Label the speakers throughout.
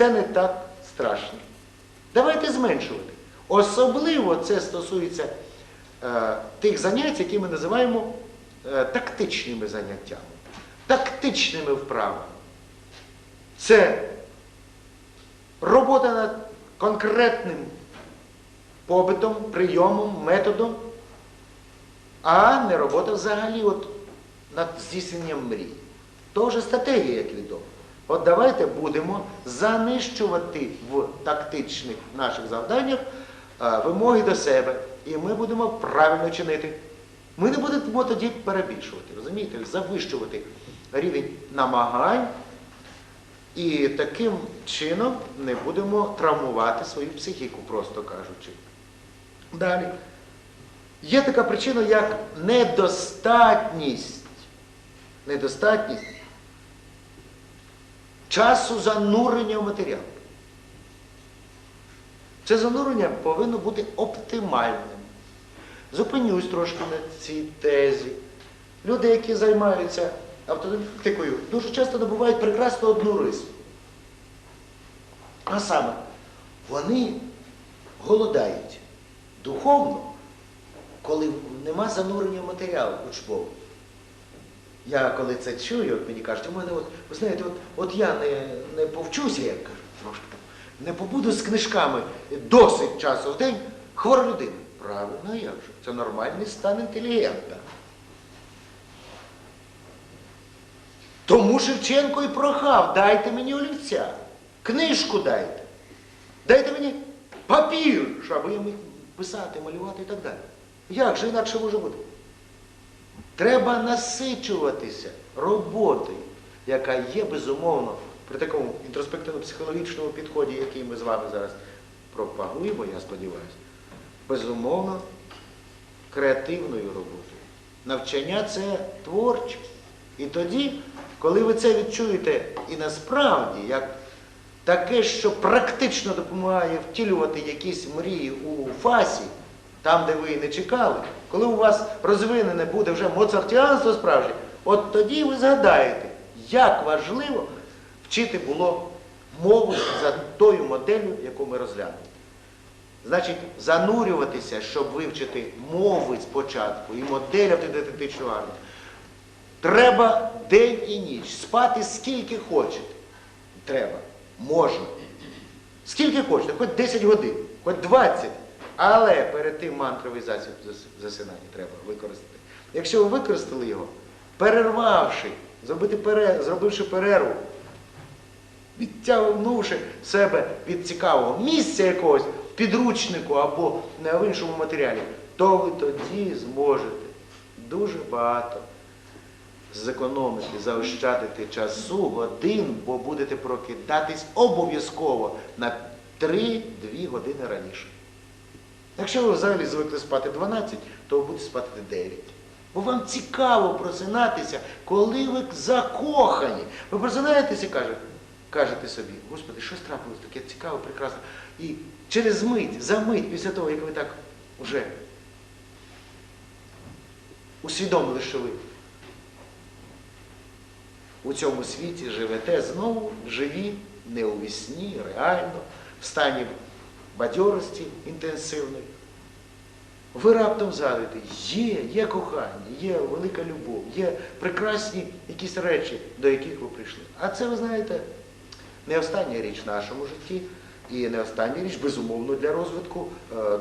Speaker 1: це не так страшно. Давайте зменшувати. Особливо це стосується е, тих занять, які ми називаємо е, тактичними заняттями, тактичними вправами. Це робота над конкретним побитом, прийомом, методом, а не робота взагалі от над здійсненням мрій. То вже стратегія, як відомо. От давайте будемо занищувати в тактичних наших завданнях вимоги до себе, і ми будемо правильно чинити. Ми не будемо тоді перебільшувати, розумієте, завищувати рівень намагань і таким чином не будемо травмувати свою психіку, просто кажучи. Далі. Є така причина, як недостатність. Недостатність часу занурення в матеріал. Це занурення повинно бути оптимальним. Зупинюсь трошки на цій тезі. Люди, які займаються автодидактикою, дуже часто набувають прекрасно одну рису. А саме, вони голодають духовно, коли нема занурення в матеріал учбовий. Я коли це чую, мені кажуть, у мене от, ви знаєте, от, от я не, не повчуся, як кажу, трошки там, не побуду з книжками досить часу в день, хвора людина. Правильно, як же? Це нормальний стан інтелігента. Тому Шевченко і прохав, дайте мені олівця, книжку дайте. Дайте мені папір, щоб я міг писати, малювати і так далі. Як же інакше може бути? Треба насичуватися роботою, яка є безумовно при такому інтроспективно-психологічному підході, який ми з вами зараз пропагуємо, я сподіваюся, безумовно креативною роботою. Навчання це творчість. І тоді, коли ви це відчуєте і насправді, як таке, що практично допомагає втілювати якісь мрії у фасі, там, де ви не чекали, коли у вас розвинене буде вже моцартіанство справжнє, от тоді ви згадаєте, як важливо вчити було мову за тою моделлю, яку ми розглянули. Значить, занурюватися, щоб вивчити мови спочатку і модель автодидактичного армії, треба день і ніч, спати скільки хочете. Треба, можна. Скільки хочете, хоч 10 годин, хоч 20. Але перед тим мантровий засіб засинання треба використати. Якщо ви використали його, перервавши, зробити пере- зробивши перерву, відтягнувши себе від цікавого місця якогось підручнику або в іншому матеріалі, то ви тоді зможете дуже багато зекономити, заощадити часу, годин, бо будете прокидатись обов'язково на 3-2 години раніше. Якщо ви взагалі звикли спати 12, то ви будете спати 9. Бо вам цікаво просинатися, коли ви закохані. Ви просинаєтеся і кажете, кажете собі, Господи, щось трапилось таке цікаве, прекрасне. І через мить, за мить, після того, як ви так вже усвідомили, що ви у цьому світі живете знову живі, не у вісні, реально, в стані бадьорості інтенсивної. Ви раптом згадуєте, є, є кохання, є велика любов, є прекрасні якісь речі, до яких ви прийшли. А це, ви знаєте, не остання річ в нашому житті і не остання річ, безумовно, для розвитку е,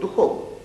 Speaker 1: духовного.